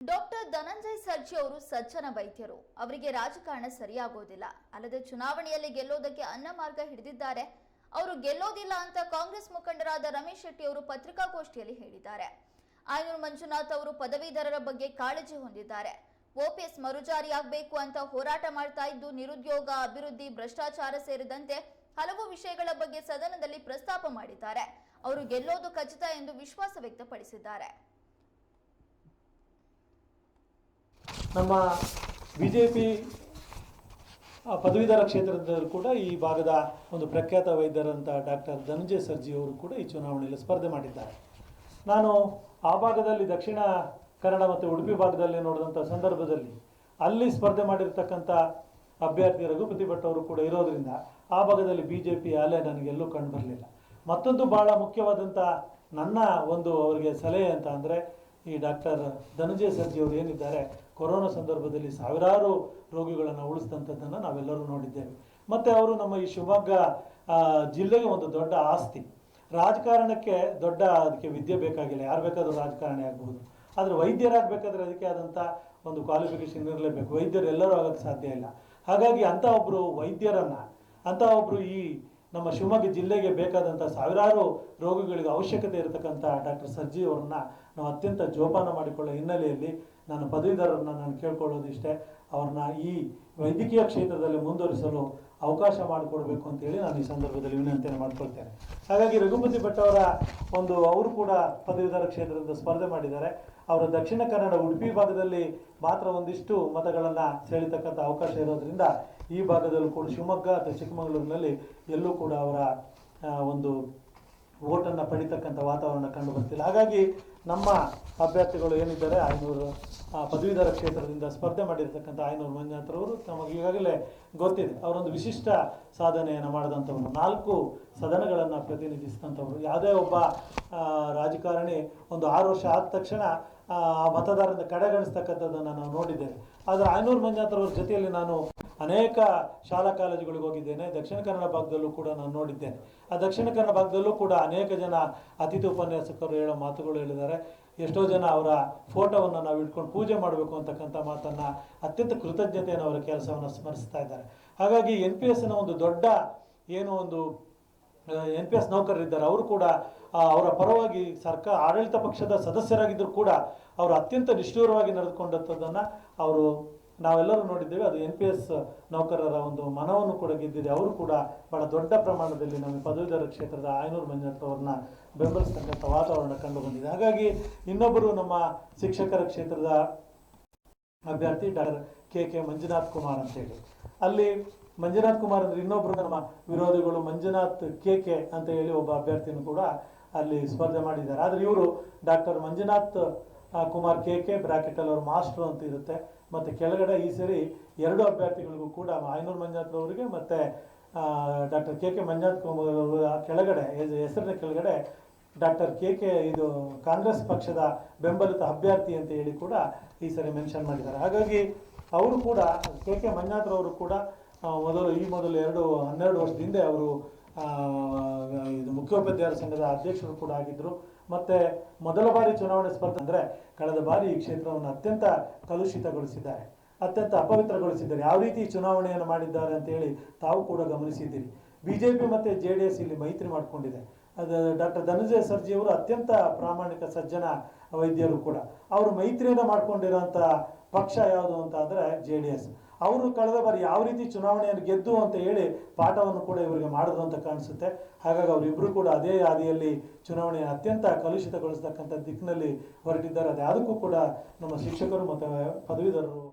Doctor Dhananjay Sarji ಅವರು ಸಜ್ಜನ ವೈದ್ಯರು. ಅವರಿಗೆ ರಾಜಕಾರಣ ಸರಿಯಾಗೋದಿಲ್ಲ. ಅಲ್ಲದೆ ಚುನಾವಣೆಯಲ್ಲಿ ಗೆಲ್ಲೋದಕ್ಕೆ ಅನ್ನ ಮಾರ್ಗ ಹಿಡಿದಿದ್ದಾರೆ. ಅವರು ಗೆಲ್ಲೋದಿಲ್ಲ ಅಂತ ಕಾಂಗ್ರೆಸ್ ಮುಖಂಡರಾದ ರಮೇಶ್ ಶೆಟ್ಟಿ ಅವರು ಪತ್ರಿಕಾಗೋಷ್ಠಿಯಲ್ಲಿ ಹೇಳಿದ್ದಾರೆ. ಆಯನೂರು ಮಂಜುನಾಥ್ ಅವರು ಪದವೀಧರರ ಬಗ್ಗೆ ಕಾಳಜಿ ಹೊಂದಿದ್ದಾರೆ. ಓಪಿಎಸ್ ಮರುಜಾರಿಯಾಗಬೇಕು ಅಂತ ಹೋರಾಟ ಮಾಡ್ತಾ ಇದ್ದು, ನಿರುದ್ಯೋಗ, ಅಭಿವೃದ್ಧಿ, ಭ್ರಷ್ಟಾಚಾರ ಸೇರಿದಂತೆ ಹಲವು ವಿಷಯಗಳ ಬಗ್ಗೆ ಸದನದಲ್ಲಿ ಪ್ರಸ್ತಾಪ ಮಾಡಿದ್ದಾರೆ. ಅವರು ಗೆಲ್ಲೋದು ಖಚಿತ ಎಂದು ವಿಶ್ವಾಸ ವ್ಯಕ್ತಪಡಿಸಿದ್ದಾರೆ. ನಮ್ಮ ಬಿ ಜೆ ಪಿ ಪದವೀಧರ ಕ್ಷೇತ್ರದಲ್ಲಿ ಕೂಡ ಈ ಭಾಗದ ಒಂದು ಪ್ರಖ್ಯಾತ ವೈದ್ಯರಂಥ ಡಾಕ್ಟರ್ ಧನಂಜಯ ಸರ್ಜಿ ಅವರು ಕೂಡ ಈ ಚುನಾವಣೆಯಲ್ಲಿ ಸ್ಪರ್ಧೆ ಮಾಡಿದ್ದಾರೆ. ನಾನು ಆ ಭಾಗದಲ್ಲಿ ದಕ್ಷಿಣ ಕನ್ನಡ ಮತ್ತು ಉಡುಪಿ ಭಾಗದಲ್ಲಿ ನೋಡಿದಂಥ ಸಂದರ್ಭದಲ್ಲಿ ಅಲ್ಲಿ ಸ್ಪರ್ಧೆ ಮಾಡಿರ್ತಕ್ಕಂಥ ಅಭ್ಯರ್ಥಿ ರಘುಪತಿ ಭಟ್ ಅವರು ಕೂಡ ಇರೋದ್ರಿಂದ ಆ ಭಾಗದಲ್ಲಿ ಬಿ ಜೆ ಪಿ ಅಲೆ ನನಗೆಲ್ಲೂ ಕಂಡು ಬರಲಿಲ್ಲ. ಮತ್ತೊಂದು ಭಾಳ ಮುಖ್ಯವಾದಂಥ ನನ್ನ ಒಂದು ಅವರಿಗೆ ಸಲಹೆ ಅಂತ ಅಂದರೆ ಈ ಡಾಕ್ಟರ್ ಧನಂಜಯ ಸರ್ಜಿ ಅವರು ಏನಿದ್ದಾರೆ ಕೊರೋನಾ ಸಂದರ್ಭದಲ್ಲಿ ಸಾವಿರಾರು ರೋಗಿಗಳನ್ನು ಉಳಿಸಿದಂಥದ್ದನ್ನು ನಾವೆಲ್ಲರೂ ನೋಡಿದ್ದೇವೆ. ಮತ್ತು ಅವರು ನಮ್ಮ ಈ ಶಿವಮೊಗ್ಗ ಜಿಲ್ಲೆಗೆ ಒಂದು ದೊಡ್ಡ ಆಸ್ತಿ. ರಾಜಕಾರಣಕ್ಕೆ ದೊಡ್ಡ ಅದಕ್ಕೆ ವಿದ್ಯೆ ಬೇಕಾಗಿಲ್ಲ. ಯಾರು ಬೇಕಾದರೂ ರಾಜಕಾರಣಿ ಆಗ್ಬೋದು ಆದರೆ ವೈದ್ಯರಾಗಬೇಕಾದ್ರೆ ಅದಕ್ಕೆ ಆದಂಥ ಒಂದು ಕ್ವಾಲಿಫಿಕೇಶನ್ ಇರಲೇಬೇಕು. ವೈದ್ಯರು ಎಲ್ಲರೂ ಆಗೋಕ್ಕೆ ಸಾಧ್ಯ ಇಲ್ಲ. ಹಾಗಾಗಿ ಅಂಥ ಒಬ್ಬರು ವೈದ್ಯರನ್ನು ಅಂಥ ಒಬ್ಬರು ಈ ನಮ್ಮ ಶಿವಮೊಗ್ಗ ಜಿಲ್ಲೆಗೆ ಬೇಕಾದಂಥ ಸಾವಿರಾರು ರೋಗಿಗಳಿಗೆ ಅವಶ್ಯಕತೆ ಇರತಕ್ಕಂಥ ಡಾಕ್ಟರ್ ಸರ್ಜಿ ಅವರನ್ನ ನಾವು ಅತ್ಯಂತ ಜೋಪಾನ ಮಾಡಿಕೊಳ್ಳೋ ಹಿನ್ನೆಲೆಯಲ್ಲಿ ನಾನು ಪದವೀಧರರನ್ನ ನಾನು ಕೇಳ್ಕೊಳ್ಳೋದು ಇಷ್ಟೇ ಅವ್ರನ್ನ ಈ ವೈದ್ಯಕೀಯ ಕ್ಷೇತ್ರದಲ್ಲಿ ಮುಂದುವರಿಸಲು ಅವಕಾಶ ಮಾಡಿಕೊಡ್ಬೇಕು ಅಂತೇಳಿ ನಾನು ಈ ಸಂದರ್ಭದಲ್ಲಿ ವಿನಂತಿಯನ್ನು ಮಾಡ್ಕೊಳ್ತೇನೆ. ಹಾಗಾಗಿ ರಘುಪತಿ ಭಟ್ ಅವರ ಒಂದು, ಅವರು ಕೂಡ ಪದವೀಧರ ಕ್ಷೇತ್ರದಿಂದ ಸ್ಪರ್ಧೆ ಮಾಡಿದ್ದಾರೆ. ಅವರ ದಕ್ಷಿಣ ಕನ್ನಡ ಉಡುಪಿ ಭಾಗದಲ್ಲಿ ಮಾತ್ರ ಒಂದಿಷ್ಟು ಮತಗಳನ್ನು ಸೆಳೀತಕ್ಕಂಥ ಅವಕಾಶ ಇರೋದ್ರಿಂದ ಈ ಭಾಗದಲ್ಲೂ ಕೂಡ ಶಿವಮೊಗ್ಗ ಅಥವಾ ಚಿಕ್ಕಮಗಳೂರಿನಲ್ಲಿ ಎಲ್ಲೂ ಕೂಡ ಅವರ ಒಂದು ಓಟನ್ನು ಪಡಿತಕ್ಕಂಥ ವಾತಾವರಣ ಕಂಡು ಬರ್ತಿಲ್ಲ. ಹಾಗಾಗಿ ನಮ್ಮ ಅಭ್ಯರ್ಥಿಗಳು ಏನಿದ್ದಾರೆ, ಐನೂರು ಪದವೀಧರ ಕ್ಷೇತ್ರದಿಂದ ಸ್ಪರ್ಧೆ ಮಾಡಿರ್ತಕ್ಕಂಥ ಐನೂರು ಮಂಜುನಾಥರವರು ನಮಗೆ ಈಗಾಗಲೇ ಗೊತ್ತಿದೆ. ಅವರೊಂದು ವಿಶಿಷ್ಟ ಸಾಧನೆಯನ್ನು ಮಾಡಿದಂಥವರು, ನಾಲ್ಕು ಸದನಗಳನ್ನು ಪ್ರತಿನಿಧಿಸಿದಂಥವರು. ಯಾವುದೇ ಒಬ್ಬ ರಾಜಕಾರಣಿ ಒಂದು ಆರು ವರ್ಷ ಆದ ತಕ್ಷಣ ಮತದಾರರಿಂದ ಕಡೆಗಣಿಸ್ತಕ್ಕಂಥದ್ದನ್ನು ನಾವು ನೋಡಿದ್ದೇವೆ. ಆದರೆ ಐನೂರು ಮಂಜುನಾಥರವ್ರ ಜೊತೆಯಲ್ಲಿ ನಾನು ಅನೇಕ ಶಾಲಾ ಕಾಲೇಜುಗಳಿಗೆ ಹೋಗಿದ್ದೇನೆ. ದಕ್ಷಿಣ ಕನ್ನಡ ಭಾಗದಲ್ಲೂ ಕೂಡ ನಾನು ನೋಡಿದ್ದೇನೆ. ಆ ದಕ್ಷಿಣ ಕನ್ನಡ ಭಾಗದಲ್ಲೂ ಕೂಡ ಅನೇಕ ಜನ ಅತಿಥಿ ಉಪನ್ಯಾಸಕರು ಹೇಳೋ ಮಾತುಗಳು ಹೇಳಿದ್ದಾರೆ. ಎಷ್ಟೋ ಜನ ಅವರ ಫೋಟೋವನ್ನು ನಾವು ಇಟ್ಕೊಂಡು ಪೂಜೆ ಮಾಡಬೇಕು ಅಂತಕ್ಕಂಥ ಮಾತನ್ನು ಅತ್ಯಂತ ಕೃತಜ್ಞತೆಯನ್ನು ಅವರ ಕೆಲಸವನ್ನು ಸ್ಮರಿಸ್ತಾ ಇದ್ದಾರೆ. ಹಾಗಾಗಿ ಎನ್ ಪಿ ಎಸ್ನ ಒಂದು ದೊಡ್ಡ ಏನು ಒಂದು ಎನ್ ಪಿ ಎಸ್ ನೌಕರರಿದ್ದಾರೆ ಅವರು ಕೂಡ ಅವರ ಪರವಾಗಿ ಸರ್ಕಾರ, ಆಡಳಿತ ಪಕ್ಷದ ಸದಸ್ಯರಾಗಿದ್ದರೂ ಕೂಡ ಅವರು ಅತ್ಯಂತ ನಿಷ್ಠೂರವಾಗಿ ನಡೆದುಕೊಂಡಂಥದ್ದನ್ನು ಅವರು ನಾವೆಲ್ಲರೂ ನೋಡಿದ್ದೇವೆ ಅದು ಎನ್ ಪಿ ಎಸ್ ನೌಕರರ ಒಂದು ಮನವನ್ನು ಕೂಡ ಗೆದ್ದಿದೆ. ಅವರು ಕೂಡ ಬಹಳ ದೊಡ್ಡ ಪ್ರಮಾಣದಲ್ಲಿ ನಮ್ಮ ಪದವೀಧರ ಕ್ಷೇತ್ರದ ಆಯನೂರು ಮಂಜುನಾಥ್ ಅವ್ರನ್ನ ಬೆಂಬಲಿಸ್ತಕ್ಕಂಥ ವಾತಾವರಣ ಕಂಡು ಬಂದಿದೆ ಹಾಗಾಗಿ ಇನ್ನೊಬ್ಬರು ನಮ್ಮ ಶಿಕ್ಷಕರ ಕ್ಷೇತ್ರದ ಅಭ್ಯರ್ಥಿ doctor K K Manjunath Kumar ಅಂತೇಳಿ ಅಲ್ಲಿ ಮಂಜುನಾಥ್ ಕುಮಾರ್ ಅಂದ್ರೆ ಇನ್ನೊಬ್ಬರು ನಮ್ಮ ವಿರೋಧಿಗಳು ಮಂಜುನಾಥ್ ಕೆ ಕೆ ಅಂತ ಹೇಳಿ ಒಬ್ಬ ಅಭ್ಯರ್ಥಿನೂ ಕೂಡ ಅಲ್ಲಿ ಸ್ಪರ್ಧೆ ಮಾಡಿದ್ದಾರೆ. ಆದರೆ ಇವರು doctor Manjunath Kumar K K ಬ್ರಾಕೆಟಲ್ಲಿ ಅವರು ಮಾಸ್ಟರ್ ಅಂತ ಇರುತ್ತೆ. ಮತ್ತು ಕೆಳಗಡೆ ಈ ಸರಿ ಎರಡು ಅಭ್ಯರ್ಥಿಗಳಿಗೂ ಕೂಡ ಆಯನೂರು ಮಂಜುನಾಥ್ ಅವರಿಗೆ ಮತ್ತು doctor K K Manjunath Kumar ಕೆಳಗಡೆ, ಹೆಸ- ಹೆಸರಿನ ಕೆಳಗಡೆ ಡಾಕ್ಟರ್ ಕೆ ಕೆ ಇದು ಕಾಂಗ್ರೆಸ್ ಪಕ್ಷದ ಬೆಂಬಲಿತ ಅಭ್ಯರ್ಥಿ ಅಂತ ಹೇಳಿ ಕೂಡ ಈ ಸರಿ ಮೆನ್ಷನ್ ಮಾಡಿದ್ದಾರೆ. ಹಾಗಾಗಿ ಅವರು ಕೂಡ, ಕೆ ಕೆ ಮಂಜಾತ್ರವರು ಕೂಡ ಮೊದಲು, ಈ ಮೊದಲು ಎರಡು, ಹನ್ನೆರಡು ವರ್ಷದಿಂದ ಅವರು ಇದು ಮುಖ್ಯೋಪಾಧ್ಯಾಯ ಸಂಘದ ಅಧ್ಯಕ್ಷರು ಕೂಡ ಆಗಿದ್ದರು. ಮತ್ತೆ ಮೊದಲ ಬಾರಿ ಚುನಾವಣೆ ಸ್ಪರ್ಧೆ ಅಂದರೆ ಕಳೆದ ಬಾರಿ ಈ ಕ್ಷೇತ್ರವನ್ನು ಅತ್ಯಂತ ಕಲುಷಿತಗೊಳಿಸಿದ್ದಾರೆ, ಅತ್ಯಂತ ಅಪವಿತ್ರಗೊಳಿಸಿದ್ದಾರೆ. ಯಾವ ರೀತಿ ಚುನಾವಣೆಯನ್ನು ಮಾಡಿದ್ದಾರೆ ಅಂತ ಹೇಳಿ ತಾವು ಕೂಡ ಗಮನಿಸಿದ್ದೀರಿ. ಬಿಜೆಪಿ ಮತ್ತೆ ಜೆ ಡಿ ಎಸ್ ಇಲ್ಲಿ ಮೈತ್ರಿ ಮಾಡಿಕೊಂಡಿದೆ. ಅದು ಡಾಕ್ಟರ್ ಧನಂಜಯ ಸರ್ಜಿ ಅವರು ಅತ್ಯಂತ ಪ್ರಾಮಾಣಿಕ ಸಜ್ಜನ ವೈದ್ಯರು ಕೂಡ. ಅವರು ಮೈತ್ರಿಯನ್ನು ಮಾಡ್ಕೊಂಡಿರೋಂಥ ಪಕ್ಷ ಯಾವುದು ಅಂತ ಅಂದರೆ ಜೆ ಡಿ ಎಸ್ ಅವರು ಕಳೆದ ಬಾರಿ ಯಾವ ರೀತಿ ಚುನಾವಣೆಯನ್ನು ಗೆದ್ದು ಅಂತ ಹೇಳಿ ಪಾಠವನ್ನು ಕೂಡ ಇವರಿಗೆ ಮಾಡಿದ್ರು ಅಂತ ಕಾಣಿಸುತ್ತೆ. ಹಾಗಾಗಿ ಅವರಿಬ್ಬರು ಕೂಡ ಅದೇ ಹಾದಿಯಲ್ಲಿ ಚುನಾವಣೆ ಅತ್ಯಂತ ಕಲುಷಿತಗೊಳಿಸತಕ್ಕಂಥ ದಿಕ್ಕಿನಲ್ಲಿ ಹೊರಟಿದ್ದಾರೆ. ಅದು ಯಾವುದಕ್ಕೂ ಕೂಡ ನಮ್ಮ ಶಿಕ್ಷಕರು ಮತ್ತು ಪದವೀಧರರು